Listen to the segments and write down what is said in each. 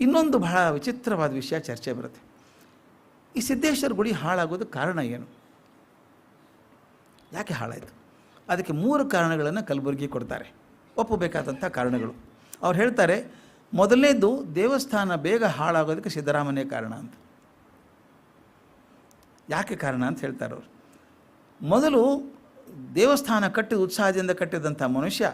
ಇನ್ನೊಂದು ಬಹಳ ವಿಚಿತ್ರವಾದ ವಿಷಯ ಚರ್ಚೆ ಬರುತ್ತೆ. ಈ ಸಿದ್ದೇಶ್ವರ ಗುಡಿ ಹಾಳಾಗೋದಕ್ಕೆ ಕಾರಣ ಏನು? ಯಾಕೆ ಹಾಳಾಯಿತು? ಅದಕ್ಕೆ ಮೂರು ಕಾರಣಗಳನ್ನು ಕಲಬುರಗಿ ಕೊಡ್ತಾರೆ. ಒಪ್ಪಬೇಕಾದಂಥ ಕಾರಣಗಳು. ಅವ್ರು ಹೇಳ್ತಾರೆ, ಮೊದಲನೇದು ದೇವಸ್ಥಾನ ಬೇಗ ಹಾಳಾಗೋದಕ್ಕೆ ಸಿದ್ದರಾಮನೇ ಕಾರಣ ಅಂತ. ಯಾಕೆ ಕಾರಣ ಅಂತ ಹೇಳ್ತಾರೆ ಅವರು. ಮೊದಲು ದೇವಸ್ಥಾನ ಕಟ್ಟಿದ ಉತ್ಸಾಹದಿಂದ ಕಟ್ಟಿದಂಥ ಮನುಷ್ಯ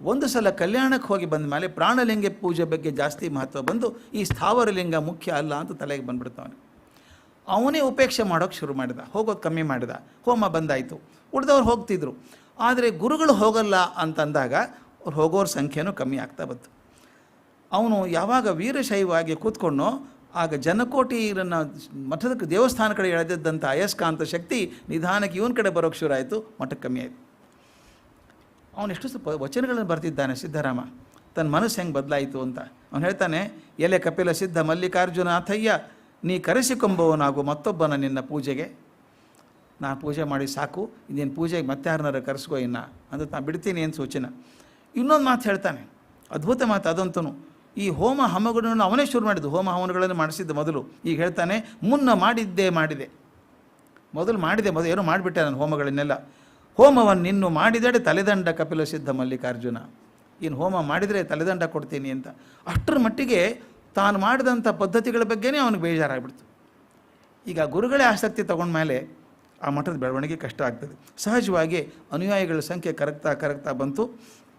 ಒಂದು ಸಲ ಕಲ್ಯಾಣಕ್ಕೆ ಹೋಗಿ ಬಂದ ಮೇಲೆ ಪ್ರಾಣಲಿಂಗ ಪೂಜೆ ಬಗ್ಗೆ ಜಾಸ್ತಿ ಮಹತ್ವ ಬಂದು ಈ ಸ್ಥಾವರಲಿಂಗ ಮುಖ್ಯ ಅಲ್ಲ ಅಂತ ತಲೆಗೆ ಬಂದ್ಬಿಡ್ತಾವನೆ. ಅವನೇ ಉಪೇಕ್ಷೆ ಮಾಡೋಕ್ಕೆ ಶುರು ಮಾಡಿದ ಹೋಗೋದು ಕಮ್ಮಿ ಮಾಡಿದ, ಹೋಮ ಬಂದಾಯಿತು, ಉಳಿದವ್ರು ಹೋಗ್ತಿದ್ರು. ಆದರೆ ಗುರುಗಳು ಹೋಗಲ್ಲ ಅಂತಂದಾಗ ಅವ್ರು ಹೋಗೋರ ಸಂಖ್ಯೆನೂ ಕಮ್ಮಿ ಆಗ್ತಾ ಬಂತು. ಅವನು ಯಾವಾಗ ವೀರಶೈವಾಗಿ ಕೂತ್ಕೊಂಡು ಆಗ ಜನಕೋಟಿರನ್ನ ಮಠದ ದೇವಸ್ಥಾನ ಕಡೆ ಎಳೆದಿದ್ದಂಥ ಅಯಸ್ಕಾಂತ ಶಕ್ತಿ ನಿಧಾನಕ್ಕೆ ಇವನ ಕಡೆ ಬರೋಕ್ಕೆ ಶುರು ಆಯಿತು ಮಠಕ್ಕೆ ಕಮ್ಮಿ ಆಯಿತು. ಅವನು ಎಷ್ಟು ಸ್ವಲ್ಪ ವಚನಗಳನ್ನು ಬರ್ತಿದ್ದಾನೆ ಸಿದ್ಧರಾಮ. ತನ್ನ ಮನಸ್ಸು ಹೆಂಗೆ ಬದಲಾಯಿತು ಅಂತ. ಅವನು ಹೇಳ್ತಾನೆ, ಎಲೆ ಕಪಿಲ ಸಿದ್ಧ ಮಲ್ಲಿಕಾರ್ಜುನ ಅಥಯ್ಯ, ನೀ ಕರೆಸಿಕೊಂಬವನಾಗು ಮತ್ತೊಬ್ಬನ ನಿನ್ನ ಪೂಜೆಗೆ. ನಾನು ಪೂಜೆ ಮಾಡಿ ಸಾಕು ಇನ್ನೇನು ಪೂಜೆಗೆ ಮತ್ತೆ ಕರೆಸ್ಕೋ ಇನ್ನ? ಅಂತ ನಾನು ಬಿಡ್ತೀನಿ ಅಂತ ಸೂಚನೆ. ಇನ್ನೊಂದು ಮಾತು ಹೇಳ್ತಾನೆ, ಅದ್ಭುತ ಮಾತು ಅದಂತೂ ಈ ಹೋಮ ಹಮಗಳನ್ನು ಅವನೇ ಶುರು ಮಾಡಿದ್ದು, ಹೋಮ ಹವನಗಳನ್ನು ಮಾಡಿಸಿದ್ದು ಮೊದಲು. ಈಗ ಹೇಳ್ತಾನೆ, ಮುನ್ನ ಮಾಡಿದ್ದೇ ಮಾಡಿದೆ. ಮೊದಲು ಮಾಡಿದೆ, ಮೊದಲು ಏನೋ ಮಾಡಿಬಿಟ್ಟೆ ನಾನು ಹೋಮಗಳನ್ನೆಲ್ಲ. ಹೋಮವನ್ನು ಇನ್ನು ಮಾಡಿದಡೆ ತಲೆದಂಡ ಕಪಿಲ ಸಿದ್ಧ ಮಲ್ಲಿಕಾರ್ಜುನ. ಇನ್ನು ಹೋಮ ಮಾಡಿದರೆ ತಲೆದಂಡ ಕೊಡ್ತೀನಿ ಅಂತ. ಅಷ್ಟರ ಮಟ್ಟಿಗೆ ತಾನು ಮಾಡಿದಂಥ ಪದ್ಧತಿಗಳ ಬಗ್ಗೆನೇ ಅವನಿಗೆ ಬೇಜಾರಾಗ್ಬಿಡ್ತು. ಈಗ ಗುರುಗಳೇ ಆಸಕ್ತಿ ತಗೊಂಡ್ಮೇಲೆ ಆ ಮಠದ ಬೆಳವಣಿಗೆ ಕಷ್ಟ ಆಗ್ತದೆ. ಸಹಜವಾಗಿ ಅನುಯಾಯಿಗಳ ಸಂಖ್ಯೆ ಕರಗ್ತಾ ಕರಗ್ತಾ ಬಂತು.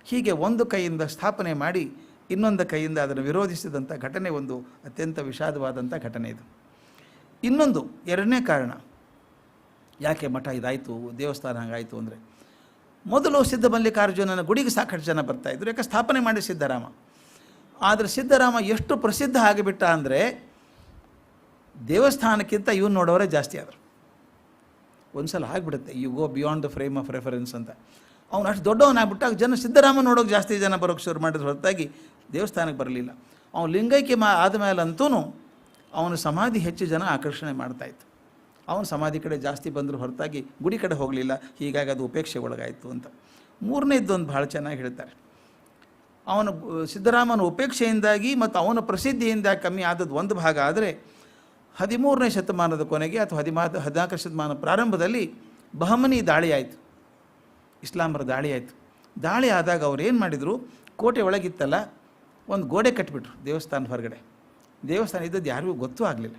ಹೀಗೆ ಒಂದು ಕೈಯಿಂದ ಸ್ಥಾಪನೆ ಮಾಡಿ ಇನ್ನೊಂದು ಕೈಯಿಂದ ಅದನ್ನು ವಿರೋಧಿಸಿದಂಥ ಘಟನೆ ಒಂದು ಅತ್ಯಂತ ವಿಷಾದವಾದಂಥ ಘಟನೆ ಇದು. ಇನ್ನೊಂದು, ಎರಡನೇ ಕಾರಣ. ಯಾಕೆ ಮಠ ಇದಾಯಿತು? ದೇವಸ್ಥಾನ ಹಂಗಾಯಿತು ಅಂದರೆ ಮೊದಲು ಸಿದ್ಧಮಲ್ಲಿಕಾರ್ಜುನನ ಗುಡಿಗೆ ಸಾಕಷ್ಟು ಜನ ಬರ್ತಾಯಿದ್ರು ಯಾಕೆ ಸ್ಥಾಪನೆ ಮಾಡಿ ಸಿದ್ದರಾಮ. ಆದರೆ ಸಿದ್ದರಾಮ ಎಷ್ಟು ಪ್ರಸಿದ್ಧ ಆಗಿಬಿಟ್ಟ ಅಂದರೆ ದೇವಸ್ಥಾನಕ್ಕಿಂತ ಇವನು ನೋಡೋರೇ ಜಾಸ್ತಿ ಆದರು. ಒಂದು ಸಲ ಆಗಿಬಿಡುತ್ತೆ you go beyond the frame of reference ಅಂತ. ಅವನು ಅಷ್ಟು ದೊಡ್ಡವನಾಗ್ಬಿಟ್ಟಾಗ ಜನ ಸಿದ್ದರಾಮ ನೋಡೋಕೆ ಜಾಸ್ತಿ ಜನ ಬರೋಕ್ಕೆ ಶುರು ಮಾಡಿದ್ರು, ಹೊರತಾಗಿ ದೇವಸ್ಥಾನಕ್ಕೆ ಬರಲಿಲ್ಲ. ಅವನು ಲಿಂಗೈಕ್ಯ ಮಾ ಆದಮೇಲಂತೂ ಅವನ ಸಮಾಧಿ ಹೆಚ್ಚು ಜನ ಆಕರ್ಷಣೆ ಮಾಡ್ತಾಯಿತ್ತು ಅವನ ಸಮಾಧಿ ಕಡೆ ಜಾಸ್ತಿ ಬಂದರೂ ಹೊರತಾಗಿ ಗುಡಿ ಕಡೆ ಹೋಗಲಿಲ್ಲ, ಹೀಗಾಗಿ ಅದು ಉಪೇಕ್ಷೆ ಒಳಗಾಯಿತು ಅಂತ. ಮೂರನೇದ್ದೊಂದು ಭಾಳ ಚೆನ್ನಾಗಿ ಹೇಳ್ತಾರೆ. ಅವನ ಸಿದ್ದರಾಮನ ಉಪೇಕ್ಷೆಯಿಂದಾಗಿ ಮತ್ತು ಅವನ ಪ್ರಸಿದ್ಧಿಯಿಂದ ಕಮ್ಮಿ ಆದದ್ದು ಒಂದು ಭಾಗ ಆದರೆ, ಹದಿಮೂರನೇ ಶತಮಾನದ ಕೊನೆಗೆ ಅಥವಾ ಹದಿಮಾ ಹದಿನಾಲ್ಕನೇ ಶತಮಾನ ಪ್ರಾರಂಭದಲ್ಲಿ ಬಹಮನಿ ದಾಳಿ ಆಯಿತು ಇಸ್ಲಾಮರ ದಾಳಿ ಆಯಿತು ದಾಳಿ ಆದಾಗ ಅವ್ರು ಏನು ಮಾಡಿದರು, ಕೋಟೆ ಒಳಗಿತ್ತಲ್ಲ, ಒಂದು ಗೋಡೆ ಕಟ್ಟಿಬಿಟ್ರು ದೇವಸ್ಥಾನ ಹೊರಗಡೆ. ದೇವಸ್ಥಾನ ಇದ್ದದ್ದು ಯಾರಿಗೂ ಗೊತ್ತೂ ಆಗಲಿಲ್ಲ.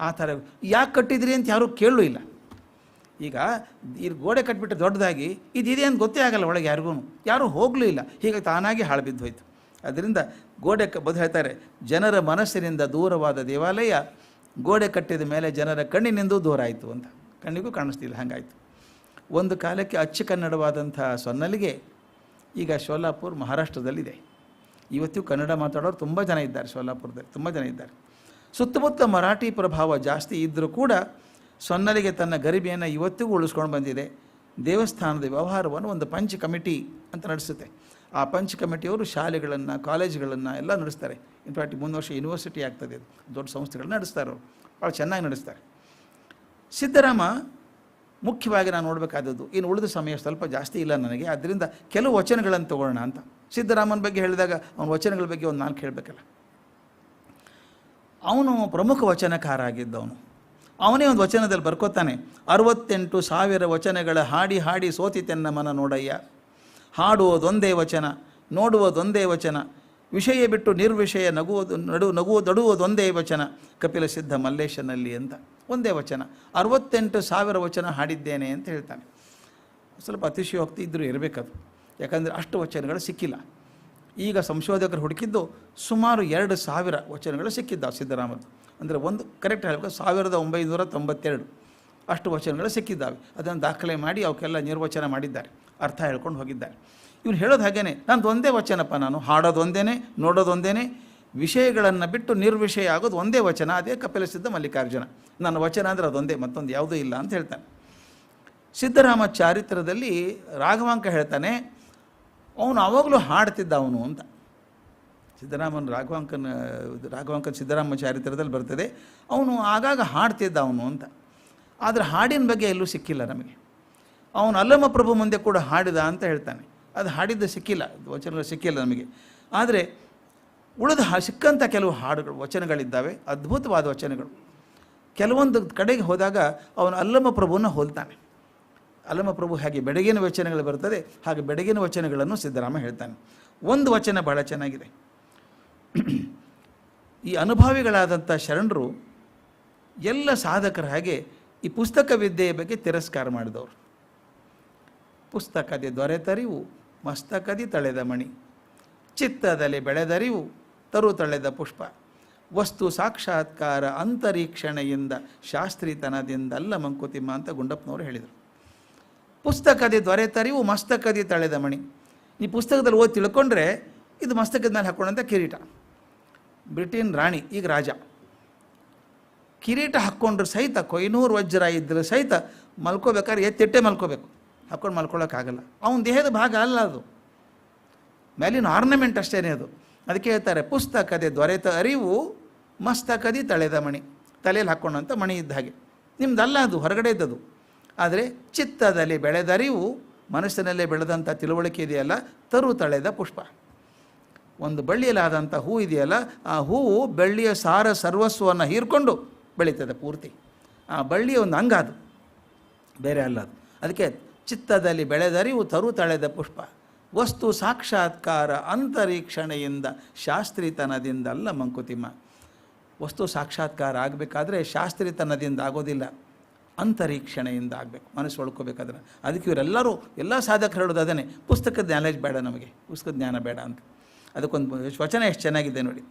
ಆ ಥರ. ಯಾಕೆ ಕಟ್ಟಿದ್ರಿ ಅಂತ ಯಾರೂ ಕೇಳೂ ಇಲ್ಲ. ಈಗ ಈ ಗೋಡೆ ಕಟ್ಬಿಟ್ಟು ದೊಡ್ಡದಾಗಿ ಇದಿದೆ ಅಂತ ಗೊತ್ತೇ ಆಗಲ್ಲ ಒಳಗೆ ಯಾರಿಗೂ. ಯಾರೂ ಹೋಗಲೂ ಇಲ್ಲ. ಹೀಗೆ ತಾನಾಗಿ ಹಾಳು ಬಿದ್ದು ಹೋಯ್ತು. ಅದರಿಂದ ಗೋಡೆ ಬದು ಹೇಳ್ತಾರೆ, ಜನರ ಮನಸ್ಸಿನಿಂದ ದೂರವಾದ ದೇವಾಲಯ ಗೋಡೆ ಕಟ್ಟಿದ ಮೇಲೆ ಜನರ ಕಣ್ಣಿನಿಂದೂ ದೂರ ಆಯಿತು ಅಂತ. ಕಣ್ಣಿಗೂ ಕಾಣಿಸ್ತಿಲ್ಲ, ಹಾಗಾಯಿತು. ಒಂದು ಕಾಲಕ್ಕೆ ಅಚ್ಚ ಕನ್ನಡವಾದಂಥ ಸೊನ್ನಲಿಗೆ ಈಗ ಶೋಲಾಪುರ್ ಮಹಾರಾಷ್ಟ್ರದಲ್ಲಿದೆ. ಇವತ್ತಿಗೂ ಕನ್ನಡ ಮಾತಾಡೋರು ತುಂಬ ಜನ ಇದ್ದಾರೆ ಶೋಲಾಪುರದಲ್ಲಿ, ತುಂಬ ಜನ ಇದ್ದಾರೆ. ಸುತ್ತಮುತ್ತ ಮರಾಠಿ ಪ್ರಭಾವ ಜಾಸ್ತಿ ಇದ್ದರೂ ಕೂಡ ಸೊನ್ನಲಿಗೆ ತನ್ನ ಗರಿಬಿಯನ್ನು ಇವತ್ತಿಗೂ ಉಳಿಸ್ಕೊಂಡು ಬಂದಿದೆ. ದೇವಸ್ಥಾನದ ವ್ಯವಹಾರವನ್ನು ಒಂದು ಪಂಚ್ ಕಮಿಟಿ ಅಂತ ನಡೆಸುತ್ತೆ. ಆ ಪಂಚ್ ಕಮಿಟಿಯವರು ಶಾಲೆಗಳನ್ನು, ಕಾಲೇಜುಗಳನ್ನು ಎಲ್ಲ ನಡೆಸ್ತಾರೆ. ಇನ್ಫ್ಯಾಕ್ಟ್ ಮುಂದೆ ವರ್ಷ ಯೂನಿವರ್ಸಿಟಿ ಆಗ್ತದೆ ದೊಡ್ಡ ಸಂಸ್ಥೆಗಳನ್ನ ನಡೆಸ್ತಾರೆ ಅವರು. ಭಾಳ ಚೆನ್ನಾಗಿ ನಡೆಸ್ತಾರೆ. ಸಿದ್ದರಾಮ, ಮುಖ್ಯವಾಗಿ ನಾನು ನೋಡಬೇಕಾದದ್ದು, ಇನ್ನು ಉಳಿದ ಸಮಯ ಸ್ವಲ್ಪ ಜಾಸ್ತಿ ಇಲ್ಲ ನನಗೆ. ಆದ್ದರಿಂದ ಕೆಲವು ವಚನಗಳನ್ನು ತಗೊಳ್ಳೋಣ ಅಂತ. ಸಿದ್ದರಾಮನ ಬಗ್ಗೆ ಹೇಳಿದಾಗ ಅವನ ವಚನಗಳ ಬಗ್ಗೆ ಒಂದು ನಾಲ್ಕು ಹೇಳಬೇಕಲ್ಲ. ಅವನು ಪ್ರಮುಖ ವಚನಕಾರ ಆಗಿದ್ದವನು ಅವನೇ ಒಂದು ವಚನದಲ್ಲಿ ಬರ್ಕೋತಾನೆ, ಅರವತ್ತೆಂಟು ಸಾವಿರ ವಚನಗಳ ಹಾಡಿ ಹಾಡಿ ಸೋತಿತೆನ್ನ ಮನ ನೋಡಯ್ಯ. ಹಾಡುವುದೊಂದೇ ವಚನ, ನೋಡುವುದೊಂದೇ ವಚನ, ವಿಷಯ ಬಿಟ್ಟು ನಿರ್ವಿಷಯ ನಗುವುದು, ನಡು ನಗುವುದಡುವುದೊಂದೇ ವಚನ, ಕಪಿಲ ಸಿದ್ಧ ಮಲ್ಲೇಶನಲ್ಲಿ ಅಂತ. ಒಂದೇ ವಚನ, ಅರವತ್ತೆಂಟು ಸಾವಿರ ವಚನ ಹಾಡಿದ್ದೇನೆ ಅಂತ ಹೇಳ್ತಾನೆ. ಸ್ವಲ್ಪ ಅತಿಶಯೋಕ್ತಿ ಇದ್ದರೂ ಇರಬೇಕದು. ಯಾಕಂದರೆ ಅಷ್ಟು ವಚನಗಳು ಸಿಕ್ಕಿಲ್ಲ. ಈಗ ಸಂಶೋಧಕರು ಹುಡುಕಿದ್ದು ಸುಮಾರು ಎರಡು ಸಾವಿರ ವಚನಗಳು ಸಿಕ್ಕಿದ್ದಾವೆ ಸಿದ್ದರಾಮದ್ದು ಅಂದರೆ ಒಂದು ಕರೆಕ್ಟ್ ಹೇಳಬೇಕು, ಸಾವಿರದ ಒಂಬೈನೂರ ತೊಂಬತ್ತೆರಡು ಅಷ್ಟು ವಚನಗಳು ಸಿಕ್ಕಿದ್ದಾವೆ. ಅದನ್ನು ದಾಖಲೆ ಮಾಡಿ ಅವಕ್ಕೆಲ್ಲ ನಿರ್ವಚನ ಮಾಡಿದ್ದಾರೆ. ಅರ್ಥ ಹೇಳ್ಕೊಂಡು ಹೋಗಿದ್ದಾರೆ. ಇವ್ರು ಹೇಳೋದು ಹಾಗೇನೆ, ನಂದು ಒಂದೇ ವಚನಪ್ಪ, ನಾನು ಹಾಡೋದು ನೋಡೋದೊಂದೇ ವಿಷಯಗಳನ್ನು ಬಿಟ್ಟು ನಿರ್ವಿಷಯ ಆಗೋದು ಒಂದೇ ವಚನ, ಅದೇ ಕಪಿಲ ಸಿದ್ಧ ಮಲ್ಲಿಕಾರ್ಜುನ. ನನ್ನ ವಚನ ಅಂದರೆ ಅದೊಂದೇ, ಮತ್ತೊಂದು ಯಾವುದೂ ಇಲ್ಲ ಅಂತ ಹೇಳ್ತಾನೆ. ಸಿದ್ದರಾಮ ಚಾರಿತ್ರದಲ್ಲಿ ರಾಘವಾಂಕ ಹೇಳ್ತಾನೆ ಅವನು ಆವಾಗಲೂ ಹಾಡ್ತಿದ್ದ ಅವನು ಅಂತ. ಸಿದ್ದರಾಮನ್, ರಾಘವಾಂಕನ, ರಾಘವಾಂಕನ್ ಸಿದ್ದರಾಮ ಚಾರಿತ್ರದಲ್ಲಿ ಬರ್ತದೆ. ಅವನು ಆಗಾಗ ಹಾಡ್ತಿದ್ದ ಅವನು ಅಂತ. ಆದರೆ ಹಾಡಿನ ಬಗ್ಗೆ ಎಲ್ಲೂ ಸಿಕ್ಕಿಲ್ಲ ನಮಗೆ. ಅವನು ಅಲ್ಲಮ್ಮ ಪ್ರಭು ಮುಂದೆ ಕೂಡ ಹಾಡಿದ ಅಂತ ಹೇಳ್ತಾನೆ. ಅದು ಹಾಡಿದ್ದು ಸಿಕ್ಕಿಲ್ಲ ವಚನಗಳು ಸಿಕ್ಕಿಲ್ಲ ನಮಗೆ. ಆದರೆ ಉಳಿದ ಹಾ- ಸಿಕ್ಕಂಥ ಕೆಲವು ಹಾಡುಗಳು, ವಚನಗಳಿದ್ದಾವೆ, ಅದ್ಭುತವಾದ ವಚನಗಳು. ಕೆಲವೊಂದು ಕಡೆಗೆ ಹೋದಾಗ ಅವನು ಅಲ್ಲಮ ಪ್ರಭುವನ್ನು ಹೋಲ್ತಾನೆ. ಅಲ್ಲಮ ಪ್ರಭು ಹಾಗೆ ಬೆಡಗಿನ ವಚನಗಳು ಬರ್ತದೆ ಹಾಗೆ ಬೆಡಗಿನ ವಚನಗಳನ್ನು ಸಿದ್ದರಾಮ ಹೇಳ್ತಾನೆ. ಒಂದು ವಚನ ಬಹಳ ಚೆನ್ನಾಗಿದೆ. ಈ ಅನುಭವಿಗಳಾದಂಥ ಶರಣರು ಎಲ್ಲ ಸಾಧಕರ ಹಾಗೆ ಈ ಪುಸ್ತಕ ವಿದ್ಯೆಯ ಬಗ್ಗೆ ತಿರಸ್ಕಾರ ಮಾಡಿದವರು. ಪುಸ್ತಕದಿ ದೊರೆತರಿವು, ಮಸ್ತಕದಿ ತಳೆದ ಮಣಿ. ಚಿತ್ತದಲ್ಲಿ ಬೆಳೆದರಿವು, ತರು ತಳೆದ ಪುಷ್ಪ. ವಸ್ತು ಸಾಕ್ಷಾತ್ಕಾರ ಅಂತರೀಕ್ಷಣೆಯಿಂದ, ಶಾಸ್ತ್ರೀತನದಿಂದಲ್ಲ ಮಂಕುತಿಮ್ಮ ಅಂತ ಗುಂಡಪ್ಪನವರು ಹೇಳಿದರು. ಪುಸ್ತಕದಿ ದೊರೆತರಿವು ಮಸ್ತಕದಿ ತಳೆದ ಮಣಿ. ಈ ಪುಸ್ತಕದಲ್ಲಿ ಓದಿ ತಿಳ್ಕೊಂಡ್ರೆ ಇದು ಮಸ್ತಕದ ಮೇಲೆ ಹಾಕ್ಕೊಂಡಂಥ ಕಿರೀಟ. ಬ್ರಿಟಿನ್ ರಾಣಿ, ಈಗ ರಾಜ. ಕಿರೀಟ ಹಾಕ್ಕೊಂಡ್ರೆ ಸಹಿತ, ಕೊಯ್ನೂರು ವಜ್ರ ಇದ್ರೆ ಸಹಿತ ಮಲ್ಕೋಬೇಕಾದ್ರೆ ಎತ್ತಿಟ್ಟೆ ಮಲ್ಕೋಬೇಕು. ಹಾಕ್ಕೊಂಡು ಮಲ್ಕೊಳ್ಳೋಕ್ಕಾಗಲ್ಲ ಅವನ ದೇಹದ ಭಾಗ ಅಲ್ಲ ಅದು. ಮೇಲಿನ ಆರ್ನಮೆಂಟ್ ಅಷ್ಟೇ ಅದು. ಅದಕ್ಕೆ ಹೇಳ್ತಾರೆ, ಪುಸ್ತಕದೆ ದೊರೆತ ಅರಿವು, ಮಸ್ತಕದಿ ತಳೆದ ಮಣಿ. ತಲೆಯಲ್ಲಿ ಹಾಕ್ಕೊಂಡಂಥ ಮಣಿ ಇದ್ದ ಹಾಗೆ. ನಿಮ್ದಲ್ಲ ಅದು, ಹೊರಗಡೆ ಇದ್ದದು ಆದರೆ ಚಿತ್ತದಲ್ಲಿ ಬೆಳೆದರಿವು ಮನಸ್ಸಿನಲ್ಲೇ ಬೆಳೆದಂಥ ತಿಳುವಳಿಕೆ ಇದೆಯಲ್ಲ, ತರು ತಳೆದ ಪುಷ್ಪ. ಒಂದು ಬಳ್ಳಿಯಲ್ಲಾದಂಥ ಹೂ ಇದೆಯಲ್ಲ, ಆ ಹೂವು ಬೆಳ್ಳಿಯ ಸಾರ ಸರ್ವಸ್ವವನ್ನು ಹೀರ್ಕೊಂಡು ಬೆಳೀತದೆ ಪೂರ್ತಿ. ಆ ಬಳ್ಳಿಯ ಒಂದು ಅಂಗ ಅದು. ಬೇರೆ ಅಲ್ಲ ಅದು. ಅದಕ್ಕೆ ಚಿತ್ತದಲ್ಲಿ ಬೆಳೆದರಿವು ತರು ತಳೆದ ಪುಷ್ಪ. ವಸ್ತು ಸಾಕ್ಷಾತ್ಕಾರ ಅಂತರೀಕ್ಷಣೆಯಿಂದ, ಶಾಸ್ತ್ರೀತನದಿಂದ ಅಲ್ಲ ಮಂಕುತಿಮ್ಮ. ವಸ್ತು ಸಾಕ್ಷಾತ್ಕಾರ ಆಗಬೇಕಾದ್ರೆ ಶಾಸ್ತ್ರೀತನದಿಂದ ಆಗೋದಿಲ್ಲ. ಅಂತರೀಕ್ಷಣೆಯಿಂದ ಆಗಬೇಕು ಮನಸ್ಸು ಒಳ್ಕೋಬೇಕಾದ್ರೆ. ಅದಕ್ಕೆ ಇವರೆಲ್ಲರೂ ಎಲ್ಲ ಸಾಧಕರು ಹೇಳೋದು ಅದನ್ನೇ ಪುಸ್ತಕದ ನಾಲೆಜ್ ಬೇಡ ನಮಗೆ, ಪುಸ್ತಕದ ಜ್ಞಾನ ಬೇಡ ಅಂತ. ಅದಕ್ಕೊಂದು ವಚನ ಎಷ್ಟು ಚೆನ್ನಾಗಿದೆ ನೋಡಿ.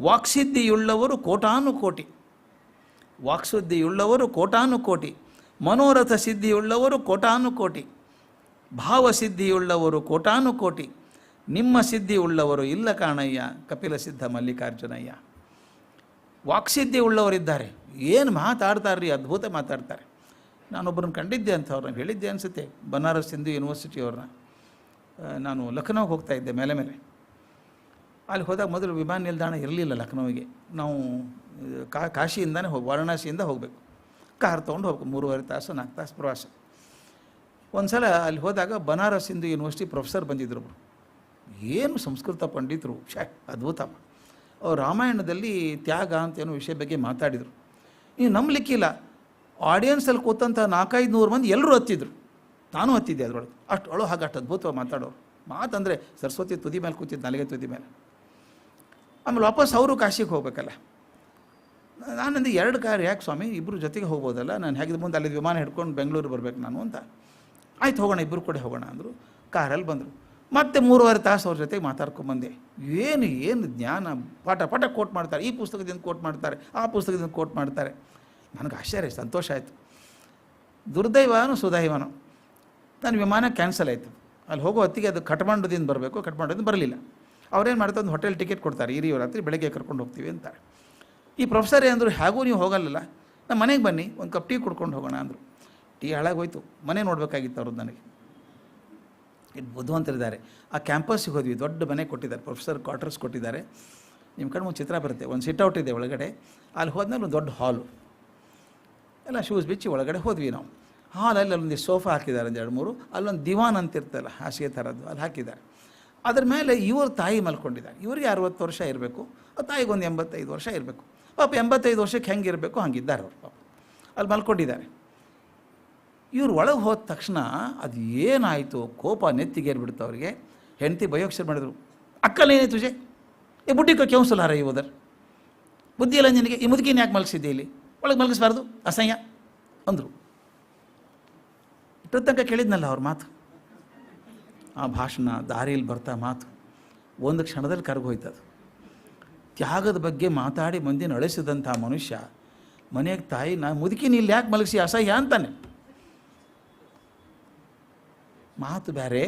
ವಾಕ್ಸಿದ್ಧಿಯುಳ್ಳವರು ಕೋಟಾನು ಕೋಟಿ. ವಾಕ್ಸುದ್ಧಿಯುಳ್ಳವರು ಕೋಟಾನು ಕೋಟಿ. ಮನೋರಥ ಸಿದ್ಧಿಯುಳ್ಳವರು ಕೋಟಾನು ಕೋಟಿ. ಭಾವಸಿದ್ಧಿಯುಳ್ಳವರು ಕೋಟಾನು ಕೋಟಿ. ನಿಮ್ಮ ಸಿದ್ಧಿ ಉಳ್ಳವರು ಇಲ್ಲ ಕಾಣಯ್ಯ, ಕಪಿಲ ಸಿದ್ಧ ಮಲ್ಲಿಕಾರ್ಜುನಯ್ಯ. ವಾಕ್ಸಿದ್ಧಿ ಉಳ್ಳವರಿದ್ದಾರೆ ಏನು ಮಾತಾಡ್ತಾರ್ರಿ, ಅದ್ಭುತ ಮಾತಾಡ್ತಾರೆ. ನಾನೊಬ್ಬರನ್ನ ಕಂಡಿದ್ದೆ ಅಂತ ಅವ್ರನ್ನ ಹೇಳಿದ್ದೆ ಅನಿಸುತ್ತೆ. ಬನಾರಸ್ ಹಿಂದೂ ಯೂನಿವರ್ಸಿಟಿ ಅವ್ರನ್ನ. ನಾನು ಲಖನೌಗೆ ಹೋಗ್ತಾ ಇದ್ದೆ ಮೇಲೆ ಮೇಲೆ. ಅಲ್ಲಿ ಹೋದಾಗ ಮೊದಲು ವಿಮಾನ ನಿಲ್ದಾಣ ಇರಲಿಲ್ಲ ಲಖನೌಗೆ. ನಾವು, ಕಾ, ಕಾಶಿಯಿಂದನೇ ಹೋಗಿ, ವಾರಣಾಸಿಯಿಂದ ಹೋಗಬೇಕು. ಕಾರ್ ತೊಗೊಂಡು ಹೋಗ್ಬೇಕು, ಮೂರುವರೆ ತಾಸು, ನಾಲ್ಕು ತಾಸು ಪ್ರವಾಸ. ಒಂದು ಸಲ ಅಲ್ಲಿ ಹೋದಾಗ ಬನಾರಸ್ ಹಿಂದೂ ಯೂನಿವರ್ಸಿಟಿ ಪ್ರೊಫೆಸರ್ ಬಂದಿದ್ದರು. ಏನು ಸಂಸ್ಕೃತ ಪಂಡಿತರು ಶೇ ಅದ್ಭುತ. ಅವ್ರು ರಾಮಾಯಣದಲ್ಲಿ ತ್ಯಾಗ ಅಂತ ಏನೋ ವಿಷಯ ಬಗ್ಗೆ ಮಾತಾಡಿದರು. ನೀವು ನಂಬಲಿಕ್ಕಿಲ್ಲ. ಆಡಿಯನ್ಸಲ್ಲಿ ಕೂತಂಥ ನಾಲ್ಕೈದು ನೂರು ಮಂದಿ ಎಲ್ಲರೂ ಹತ್ತಿದ್ರು. ನಾನು ಹತ್ತಿದ್ದೆ ಅದರೊಳಗೆ. ಅಷ್ಟು ಅಳು ಹಾಗೆ ಅಷ್ಟು ಅದ್ಭುತವಾಗಿ ಮಾತಾಡೋರು. ಮಾತಂದರೆ ಸರಸ್ವತಿ ತುದಿ ಮೇಲೆ ಕೂತಿದ್ದು ನನಗೆ ತುದಿ ಮೇಲೆ. ಆಮೇಲೆ ವಾಪಸ್ ಅವರು ಕಾಶಿಗೆ ಹೋಗ್ಬೇಕಲ್ಲ. ನಾನಂದು ಎರಡು ಕಾರ್ ಯಾಕೆ ಸ್ವಾಮಿ? ಇಬ್ಬರು ಜೊತೆಗೆ ಹೋಗ್ಬೋದಲ್ಲ? ನಾನು ಹೇಗಿದ್ದು ಮುಂದೆ ಅಲ್ಲಿ ವಿಮಾನ ಹಿಡ್ಕೊಂಡು ಬೆಂಗಳೂರು ಬರಬೇಕು ನಾನು ಅಂತ. ಆಯ್ತು, ಹೋಗೋಣ ಇಬ್ಬರು ಕೂಡ ಹೋಗೋಣ ಅಂದರು. ಕಾರಲ್ಲಿ ಬಂದರು. ಮತ್ತೆ ಮೂರುವರೆ ತಾಸು ಅವ್ರ ಜೊತೆಗೆ ಮಾತಾಡ್ಕೊಂಬಂದೆ ಏನು ಏನು ಜ್ಞಾನ? ಪಾಠ ಪಾಠ ಕೋಟ್ ಮಾಡ್ತಾರೆ. ಈ ಪುಸ್ತಕದಿಂದ ಕೋಟ್ ಮಾಡ್ತಾರೆ, ಆ ಪುಸ್ತಕದಿಂದ ಕೋಟ್ ಮಾಡ್ತಾರೆ. ನನಗೆ ಆಶ್ಚರ್ಯ, ಸಂತೋಷ ಆಯಿತು. ದುರ್ದೈವನು ಸುದೈವನು. ನನ್ನ ವಿಮಾನ ಕ್ಯಾನ್ಸಲ್ ಆಯಿತು. ಅಲ್ಲಿ ಹೋಗೋ ಹೊತ್ತಿಗೆ ಅದು ಕಠ್ಮಂಡುದಿಂದ ಬರಬೇಕು, ಕಠ್ಮಂಡುದಿಂದ ಬರಲಿಲ್ಲ. ಅವ್ರೇನು ಮಾಡ್ತಾರೆ, ಒಂದು ಹೋಟೆಲ್ ಟಿಕೆಟ್ ಕೊಡ್ತಾರೆ ಈ ರಾತ್ರಿ ಬೆಳಗ್ಗೆ ಕರ್ಕೊಂಡು ಹೋಗ್ತೀವಿ ಅಂತಾರೆ. ಈ ಪ್ರೊಫೆಸರ್ ಅಂದರು ಹೇಗೂ ನೀವು ಹೋಗಲ್ಲಲ್ಲ? ನಮ್ಮ ಮನೆಗೆ ಬನ್ನಿ, ಒಂದು ಕಪ್ ಟೀ ಕುಡ್ಕೊಂಡು ಹೋಗೋಣ ಅಂದರು. ಟೀ ಹಾಳಾಗೋಯ್ತು. ಮನೆ ನೋಡಬೇಕಾಗಿತ್ತು ಅವ್ರದ್ದು ನನಗೆ. ಇದು ಬುದ್ಧಿವಂತರಿದ್ದಾರೆ ಆ ಕ್ಯಾಂಪಸ್ಸಿಗೆ ಹೋದ್ವಿ, ದೊಡ್ಡ ಮನೆ ಕೊಟ್ಟಿದ್ದಾರೆ, ಪ್ರೊಫೆಸರ್ ಕ್ವಾರ್ಟರ್ಸ್ ಕೊಟ್ಟಿದ್ದಾರೆ. ನಿಮ್ಮ ಕಡೆ ಒಂದು ಚಿತ್ರ ಬರುತ್ತೆ, ಒಂದು ಸಿಟ್ಔಟ್ ಇದೆ ಒಳಗಡೆ. ಅಲ್ಲಿ ಹೋದ್ಮೇಲೆ ಒಂದು ದೊಡ್ಡ ಹಾಲು. ಎಲ್ಲ ಶೂಸ್ ಬಿಚ್ಚಿ ಒಳಗಡೆ ಹೋದ್ವಿ ನಾವು. ಹಾಲಲ್ಲಿ ಅಲ್ಲೊಂದು ಸೋಫಾ ಹಾಕಿದ್ದಾರೆ ಒಂದು ಎರಡು ಮೂರು, ಅಲ್ಲೊಂದು ದಿವಾನ್ ಅಂತ ಇರ್ತಲ್ಲ ಹಾಸಿಗೆ ಥರದ್ದು ಅಲ್ಲಿ ಹಾಕಿದ್ದಾರೆ. ಅದ್ರ ಮೇಲೆ ಇವ್ರ ತಾಯಿ ಮಲ್ಕೊಂಡಿದ್ದಾರೆ. ಇವ್ರಿಗೆ ಅರವತ್ತು ವರ್ಷ ಇರಬೇಕು, ಆ ತಾಯಿಗೆ ಒಂದು ಎಂಬತ್ತೈದು ವರ್ಷ ಇರಬೇಕು. ಪಾಪ ಎಂಬತ್ತೈದು ವರ್ಷಕ್ಕೆ ಹೆಂಗೆ ಇರಬೇಕು, ಹಂಗಿದ್ದಾರೆ ಅವ್ರು ಪಾಪ. ಅಲ್ಲಿ ಮಲ್ಕೊಂಡಿದ್ದಾರೆ. ಇವ್ರು ಒಳಗೆ ಹೋದ ತಕ್ಷಣ ಅದು ಏನಾಯಿತು, ಕೋಪ ನೆತ್ತಿಗೇರ್ಬಿಡ್ತು ಅವರಿಗೆ. ಹೆಂಡತಿ ಬಯೋಕ್ಷರ ಮಾಡಿದ್ರು. ಅಕ್ಕಲೇನೇ ತುಜೆ ಏ ಬುಡ್ಡಿಕೋ ಕೆಂಸಲಾರ ಹಾರ ಇವದರ್ ಬುದ್ಧಿ ಇಲ್ಲ ನಿನಗೆ, ಈ ಮುದುಕಿನ ಯಾಕೆ ಮಲಗಿಸಿದ್ದೆ ಇಲ್ಲಿ? ಒಳಗೆ ಮಲಗಿಸ್ಬಾರ್ದು, ಅಸಹ್ಯ ಅಂದರು. ಇಟ್ಟದ ತನಕ ಕೇಳಿದ್ನಲ್ಲ ಅವ್ರ ಮಾತು? ಆ ಭಾಷಣ ದಾರಿಯಲ್ಲಿ ಬರ್ತಾ ಮಾತು, ಒಂದು ಕ್ಷಣದಲ್ಲಿ ಕರಗೋಯ್ತದು. ತ್ಯಾಗದ ಬಗ್ಗೆ ಮಾತಾಡಿ ಮಂದಿನ ಅಳಿಸಿದಂಥ ಮನುಷ್ಯ, ಮನೆಗೆ ತಾಯಿ, ನಾ ಮುದುಕಿ ಇಲ್ಲಿ ಯಾಕೆ ಮಲಗಿಸಿ, ಅಸಹ್ಯ ಅಂತಾನೆ. ಮಾತು ಬೇರೆ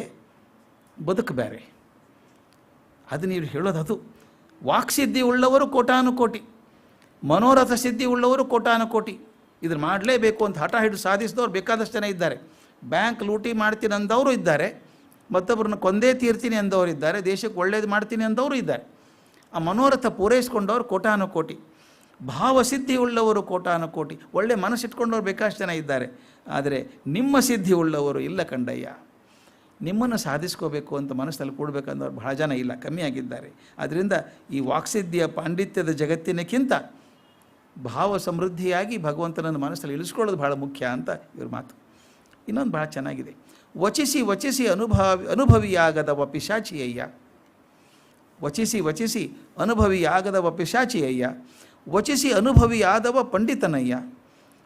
ಬದುಕು ಬೇರೆ ಅದು ನೀವು ಹೇಳೋದು ಅದು. ವಾಕ್ಸಿದ್ಧಿ ಉಳ್ಳವರು ಕೋಟಾನುಕೋಟಿ. ಮನೋರಥ ಸಿದ್ಧಿ ಉಳ್ಳವರು ಕೋಟಾನುಕೋಟಿ ಇದ್ರ ಮಾಡಲೇಬೇಕು ಅಂತ ಹಠ ಹಿಡಿದು ಸಾಧಿಸಿದವ್ರು ಬೇಕಾದಷ್ಟು ಜನ ಇದ್ದಾರೆ. ಬ್ಯಾಂಕ್ ಲೂಟಿ ಮಾಡ್ತೀನಿ ಅಂದವರು ಇದ್ದಾರೆ. ಮತ್ತೊಬ್ಬರನ್ನ ಕೊಂದೇ ತೀರ್ತೀನಿ ಅಂದವರು ಇದ್ದಾರೆ. ದೇಶಕ್ಕೆ ಒಳ್ಳೇದು ಮಾಡ್ತೀನಿ ಅಂದವರು ಇದ್ದಾರೆ. ಆ ಮನೋರಥ ಪೂರೈಸ್ಕೊಂಡವ್ರು ಕೋಟಾನುಕೋಟಿ ಭಾವಸಿದ್ಧಿ ಉಳ್ಳವರು ಕೋಟಾನುಕೋಟಿ ಒಳ್ಳೆ ಮನಸ್ಸಿಟ್ಕೊಂಡವ್ರು ಬೇಕಾಷ್ಟು ಜನ ಇದ್ದಾರೆ. ಆದರೆ ನಿಮ್ಮ ಸಿದ್ಧಿ ಉಳ್ಳವರು ಇಲ್ಲ ಕಂಡಯ್ಯ. ನಿಮ್ಮನ್ನು ಸಾಧಿಸ್ಕೋಬೇಕು ಅಂತ ಮನಸ್ಸಲ್ಲಿ ಕೂಡಬೇಕಂದವ್ರು ಬಹಳ ಜನ ಇಲ್ಲ. ಕಮ್ಮಿಯಾಗಿದ್ದಾರೆ ಆದ್ದರಿಂದ ಈ ವಾಕ್ಸಿದ್ಧಿಯ ಪಾಂಡಿತ್ಯದ ಜಗತ್ತಿನಕ್ಕಿಂತ ಭಾವ ಸಮೃದ್ಧಿಯಾಗಿ ಭಗವಂತನನ್ನು ಮನಸ್ಸಲ್ಲಿ ಇಳಿಸ್ಕೊಳ್ಳೋದು ಬಹಳ ಮುಖ್ಯ ಅಂತ ಇವ್ರ ಮಾತು. ಇನ್ನೊಂದು ಭಾಳ ಚೆನ್ನಾಗಿದೆ. ವಚಿಸಿ ವಚಿಸಿ ಅನುಭವ, ಅನುಭವಿಯಾಗದವ ಪಿಶಾಚಿಯಯ್ಯ. ವಚಿಸಿ ವಚಿಸಿ ಅನುಭವಿಯಾಗದವ ಪಿಶಾಚಿಯಯ್ಯ. ವಚಿಸಿ ಅನುಭವಿಯಾದವ ಪಂಡಿತನಯ್ಯ.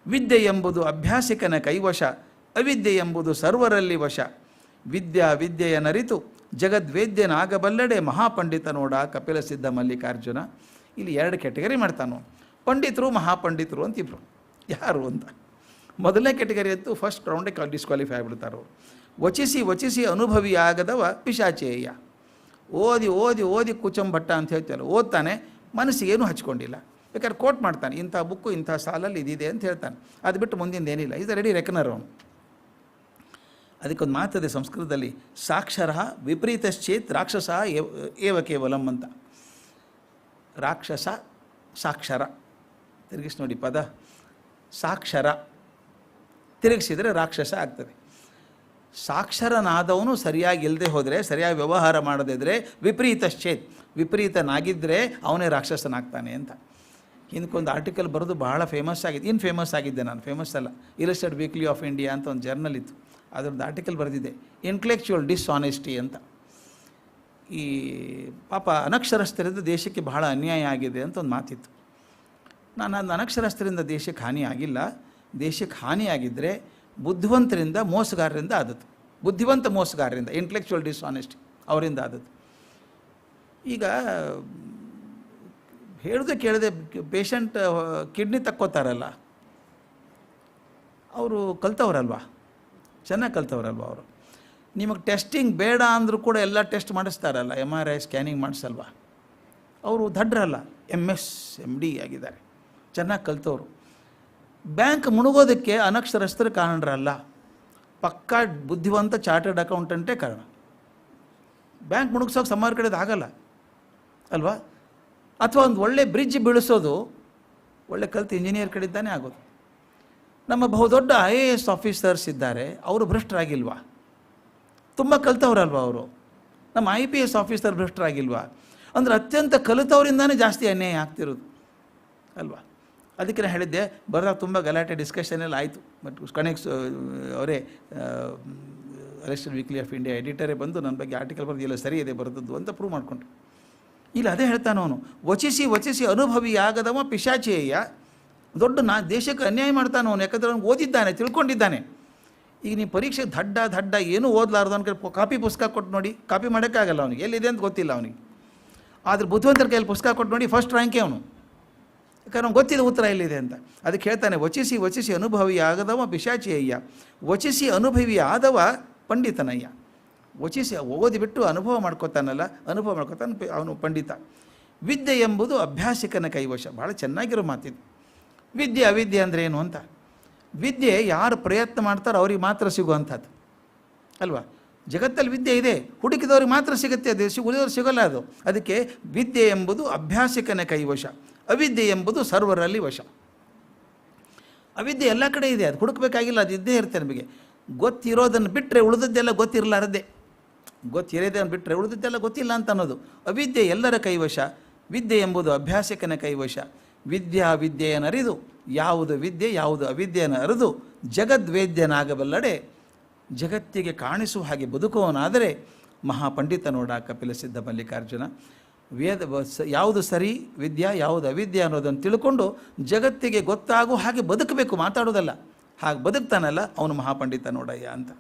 ವಿದ್ಯೆ ಎಂಬುದು ಅಭ್ಯಾಸಿಕನ ಕೈವಶ ಅವಿದ್ಯೆ ಎಂಬುದು ಸರ್ವರಲ್ಲಿ ವಶ. ವಿದ್ಯಾ ವಿದ್ಯೆಯ ನರಿತು, ಜಗದ್ವೇದ್ಯನಾಗಬಲ್ಲಡೆ ಮಹಾಪಂಡಿತ ನೋಡ ಕಪಿಲ ಸಿದ್ಧ ಮಲ್ಲಿಕಾರ್ಜುನ. ಇಲ್ಲಿ ಎರಡು ಕ್ಯಾಟಗರಿ ಮಾಡ್ತಾನು. ಪಂಡಿತರು, ಮಹಾಪಂಡಿತರು ಅಂತ ಇಬ್ಬರು ಯಾರು ಅಂತ? ಮೊದಲನೇ ಕೆಟಗರಿ ಅಂತೂ ಫಸ್ಟ್ ರೌಂಡೇ ಡಿಸ್ಕ್ವಾಲಿಫೈ ಆಗಿಬಿಡ್ತಾರೆ. ಅವರು ವಚಿಸಿ ವಚಿಸಿ ಅನುಭವಿ ಆಗದವ ಪಿಶಾಚೇಯ. ಓದಿ ಓದಿ ಓದಿ ಕುಚಂಬಟ್ಟ ಅಂತ ಹೇಳ್ತಾರೆ ಓದ್ತಾನೆ, ಮನಸ್ಸಿಗೇನು ಹಚ್ಕೊಂಡಿಲ್ಲ. ಬೇಕಾದ್ರೆ ಕೋಟ್ ಮಾಡ್ತಾನೆ, ಇಂಥ ಬುಕ್ಕು, ಇಂಥ ಸಾಲಲ್ಲಿ ಇದಿದೆ ಅಂತ ಹೇಳ್ತಾನೆ. ಅದು ಬಿಟ್ಟು ಮುಂದಿನ ಏನಿಲ್ಲ. ಇದು ರೆಡಿ ರೆಕನರ್ ಅವನು. ಅದಕ್ಕೊಂದು ಮಾತದೆ ಸಂಸ್ಕೃತದಲ್ಲಿ, ಸಾಕ್ಷರ ವಿಪರೀತಶ್ಚೇತ್ ರಾಕ್ಷಸ ಏವ ಕೇವಲಂ ಅಂತ. ರಾಕ್ಷಸ ಸಾಕ್ಷರ. ತಿರುಗಿಸಿ ನೋಡಿ ಪದ. ಸಾಕ್ಷರ. ತಿರುಗಿಸಿದರೆ ರಾಕ್ಷಸ ಆಗ್ತದೆ. ಸಾಕ್ಷರನಾದವನು ಸರಿಯಾಗಿ ಇಲ್ಲದೆ ಹೋದರೆ, ಸರಿಯಾಗಿ ವ್ಯವಹಾರ ಮಾಡದಿದ್ದರೆ ವಿಪರೀತಶ್ಚೇತ್. ವಿಪರೀತನಾಗಿದ್ದರೆ ಅವನೇ ರಾಕ್ಷಸನಾಗ್ತಾನೆ ಅಂತ. ಹಿಂದಕ್ಕೊಂದು ಆರ್ಟಿಕಲ್ ಬರೆದು ಬಹಳ ಫೇಮಸ್ ಆಗಿದೆ. ಇನ್ನು ಫೇಮಸ್ ಆಗಿದ್ದೆ ನಾನು. ಫೇಮಸ್ ಅಲ್ಲ. ಇಲಿಸ್ಟೆಡ್ ವೀಕ್ಲಿ ಆಫ್ ಇಂಡಿಯಾ ಅಂತ ಒಂದು ಜರ್ನಲ್ ಇತ್ತು. ಅದರದ್ದು ಆರ್ಟಿಕಲ್ ಬರೆದಿದ್ದೆ. ಇಂಟೆಲೆಕ್ಚುವಲ್ ಡಿಸ್ಆನೆಸ್ಟಿ ಅಂತ. ಈ ಪಾಪ ಅನಕ್ಷರಸ್ಥರಿಂದ ದೇಶಕ್ಕೆ ಬಹಳ ಅನ್ಯಾಯ ಆಗಿದೆ ಅಂತ ಒಂದು ಮಾತಿತ್ತು. ನಾನು ಅನಕ್ಷರಸ್ಥರಿಂದ ದೇಶಕ್ಕೆ ಹಾನಿಯಾಗಿಲ್ಲ. ದೇಶಕ್ಕೆ ಹಾನಿಯಾಗಿದ್ದರೆ ಬುದ್ಧಿವಂತರಿಂದ ಮೋಸಗಾರರಿಂದ ಆದದ್ದು. ಬುದ್ಧಿವಂತ ಮೋಸಗಾರರಿಂದ ಇಂಟೆಲೆಕ್ಚುವಲ್ ಡಿಸ್ಆನೆಸ್ಟಿ ಅವರಿಂದ ಆದದ್ದು. ಈಗ ಹೇಳಿದೆ ಕೇಳದೆ ಪೇಷಂಟ್ ಕಿಡ್ನಿ ತಕ್ಕೋತಾರಲ್ಲ. ಅವರು ಕಲ್ತವ್ರಲ್ವಾ? ಚೆನ್ನಾಗಿ ಕಲ್ತವ್ರಲ್ವ ಅವರು? ನಿಮಗೆ ಟೆಸ್ಟಿಂಗ್ ಬೇಡ ಅಂದರೂ ಕೂಡ ಎಲ್ಲ ಟೆಸ್ಟ್ ಮಾಡಿಸ್ತಾರಲ್ಲ ಎಂ ಆರ್ ಐ ಸ್ಕ್ಯಾನಿಂಗ್ ಮಾಡಿಸಲ್ವಾ? ಅವರು ದಡ್ರಲ್ಲ ಎಂ ಎಸ್ ಎಂ ಡಿ ಆಗಿದ್ದಾರೆ. ಚೆನ್ನಾಗಿ ಕಲಿತವ್ರು. ಬ್ಯಾಂಕ್ ಮುಣುಗೋದಕ್ಕೆ ಅನಕ್ಷರಸ್ಥರ ಕಾರಣರಲ್ಲ ಪಕ್ಕಾ ಬುದ್ಧಿವಂತ ಚಾರ್ಟರ್ಡ್ ಅಕೌಂಟೆಂಟೇ ಕಾರಣ. ಬ್ಯಾಂಕ್ ಮುಣುಗ್ಸೋಕೆ ಸಮಾರ ಕಡೆದು ಆಗಲ್ಲ. ಅಲ್ವಾ? ಅಥವಾ ಒಂದು ಒಳ್ಳೆ ಬ್ರಿಡ್ಜ್ ಬೀಳಿಸೋದು ಒಳ್ಳೆ ಕಲ್ತು ಇಂಜಿನಿಯರ್ ಕಡೆಯಿಂದಾನೇ ಆಗೋದು. ನಮ್ಮ ಬಹುದೊಡ್ಡ ಐ ಎ ಎಸ್ ಆಫೀಸರ್ಸ್ ಇದ್ದಾರೆ. ಅವರು ಭ್ರಷ್ಟರಾಗಿಲ್ವಾ? ತುಂಬ ಕಲ್ತವ್ರಲ್ವಾ ಅವರು? ನಮ್ಮ ಐ ಪಿ ಎಸ್ ಆಫೀಸರ್ ಭ್ರಷ್ಟರಾಗಿಲ್ವಾ? ಅಂದರೆ ಅತ್ಯಂತ ಕಲಿತವರಿಂದಾನೇ ಜಾಸ್ತಿ ಅನ್ಯಾಯ ಆಗ್ತಿರೋದು. ಅಲ್ವಾ? ಅದಕ್ಕೆ ನಾನು ಹೇಳಿದ್ದೆ ಬರೋದಾಗ ತುಂಬ ಗಲಾಟೆ ಡಿಸ್ಕಷನ್ ಎಲ್ಲ ಆಯಿತು. ಬಟ್ ಕನೆಕ್ಸ್ ಅವರೇ ಅರೆಸ್ಟೆಡ್ ವೀಕ್ಲಿ ಆಫ್ ಇಂಡಿಯಾ ಎಡಿಟರೇ ಬಂದು ನನ್ನ ಬಗ್ಗೆ ಆರ್ಟಿಕಲ್ ಬರೆದು ಎಲ್ಲ ಸರಿ ಇದೆ, ಬರೆದದ್ದು ಅಂತ ಪ್ರೂವ್ ಮಾಡಿಕೊಂಡ್ರು. ಇಲ್ಲ, ಅದೇ ಹೇಳ್ತಾನೆ ಅವನು, ವಚಿಸಿ ವಚಿಸಿ ಅನುಭವಿ ಆಗದವ ಪಿಶಾಚೇಯ, ದೊಡ್ಡ ನಾ, ದೇಶಕ್ಕೆ ಅನ್ಯಾಯ ಮಾಡ್ತಾನೆ ಅವನು, ಯಾಕಂದ್ರೆ ಅವನು ಓದಿದ್ದಾನೆ, ತಿಳ್ಕೊಂಡಿದ್ದಾನೆ. ಈಗ ನೀವು ಪರೀಕ್ಷೆ ದಡ್ಡ ದಡ್ಡ, ಏನೂ ಓದಲಾರ್ದು ಅನ್ಕೊಂಡು ಕಾಪಿ ಪುಸ್ತಕ ಕೊಟ್ಟು ನೋಡಿ ಕಾಪಿ ಮಾಡೋಕ್ಕಾಗಲ್ಲ ಅವನಿಗೆ, ಎಲ್ಲಿದೆ ಅಂತ ಗೊತ್ತಿಲ್ಲ ಅವನಿಗೆ. ಆದರೆ ಬುದ್ಧಿವಂತರ ಕೈಯಲ್ಲಿ ಪುಸ್ತಕ ಕೊಟ್ಟು ನೋಡಿ ಫಸ್ಟ್ ರ್ಯಾಂಕೇ ಅವನು. ಅವ್ನು ಗೊತ್ತಿದೆ ಉತ್ತರ ಎಲ್ಲಿದೆ ಅಂತ. ಅದಕ್ಕೆ ಹೇಳ್ತಾನೆ, ವಚಿಸಿ ವಚಿಸಿ ಅನುಭವಿ ಆಗದವ ಪಿಶಾಚಿಯಯ್ಯ. ವಚಿಸಿ ಅನುಭವಿ ಆದವ ಪಂಡಿತನಯ್ಯ. ವಚಿಸಿ ಓದಿಬಿಟ್ಟು ಅನುಭವ ಮಾಡ್ಕೋತಾನಲ್ಲ, ಅನುಭವ ಮಾಡ್ಕೋತಾನೆ ಅವನು ಪಂಡಿತ. ವಿದ್ಯೆ ಎಂಬುದು ಅಭ್ಯಾಸಿಕನ ಕೈವಶ. ಭಾಳ ಚೆನ್ನಾಗಿರೋ ಮಾತಿದೆ. ವಿದ್ಯೆ ಅವಿದ್ಯೆ ಅಂದರೆ ಏನು ಅಂತ? ವಿದ್ಯೆ ಯಾರು ಪ್ರಯತ್ನ ಮಾಡ್ತಾರೋ ಅವ್ರಿಗೆ ಮಾತ್ರ ಸಿಗುವಂಥದ್ದು. ಅಲ್ವಾ? ಜಗತ್ತಲ್ಲಿ ವಿದ್ಯೆ ಇದೆ. ಹುಡುಕಿದವ್ರಿಗೆ ಮಾತ್ರ ಸಿಗುತ್ತೆ. ಅದು ಸಿಗು ಉಳಿದವ್ರು ಸಿಗೋಲ್ಲ ಅದು. ಅದಕ್ಕೆ ವಿದ್ಯೆ ಎಂಬುದು ಅಭ್ಯಾಸಿಕನ ಕೈವಶ. ಅವಿದ್ಯೆ ಎಂಬುದು ಸರ್ವರಲ್ಲಿ ವಶ. ಅವಿದ್ಯೆ ಎಲ್ಲ ಕಡೆ ಇದೆ, ಅದು ಹುಡುಕಬೇಕಾಗಿಲ್ಲ, ಅದು ಇದ್ದೇ ಇರುತ್ತೆ ನಮಗೆ. ಗೊತ್ತಿರೋದನ್ನು ಬಿಟ್ಟರೆ ಉಳಿದದ್ದೆಲ್ಲ ಗೊತ್ತಿರಲಾರದೆ. ಗೊತ್ತಿರೋದನ್ನು ಬಿಟ್ಟರೆ ಉಳಿದದ್ದೆಲ್ಲ ಗೊತ್ತಿಲ್ಲ ಅಂತ ಅನ್ನೋದು. ಅವಿದ್ಯೆ ಎಲ್ಲರ ಕೈವಶ, ವಿದ್ಯೆ ಎಂಬುದು ಅಭ್ಯಾಸಕನ ಕೈವಶ. ವಿದ್ಯಾ ವಿದ್ಯೆಯನ್ನರಿದು ಯಾವುದು ವಿದ್ಯೆ, ಯಾವುದು ಅವಿದ್ಯೆಯನ್ನು ಅರಿದು, ಜಗದ್ವೇದ್ಯನಾಗಬಲ್ಲಡೆ, ಜಗತ್ತಿಗೆ ಕಾಣಿಸುವ ಹಾಗೆ ಬದುಕುವನಾದರೆ ಮಹಾಪಂಡಿತ ನೋಡ ಕಪಿಲ ಸಿದ್ಧ ಮಲ್ಲಿಕಾರ್ಜುನ ವೇದ ಯಾವುದು ಸರಿ ವಿದ್ಯಾ, ಯಾವುದು ಅವಿದ್ಯೆ ಅನ್ನೋದನ್ನು ತಿಳ್ಕೊಂಡು ಜಗತ್ತಿಗೆ ಗೊತ್ತಾಗೋ ಹಾಗೆ ಬದುಕಬೇಕು ಮಾತಾಡೋದಲ್ಲ. ಹಾಗೆ ಬದುಕ್ತಾನಲ್ಲ, ಅವನು ಮಹಾಪಂಡಿತ ನೋಡಯ್ಯ ಅಂತ.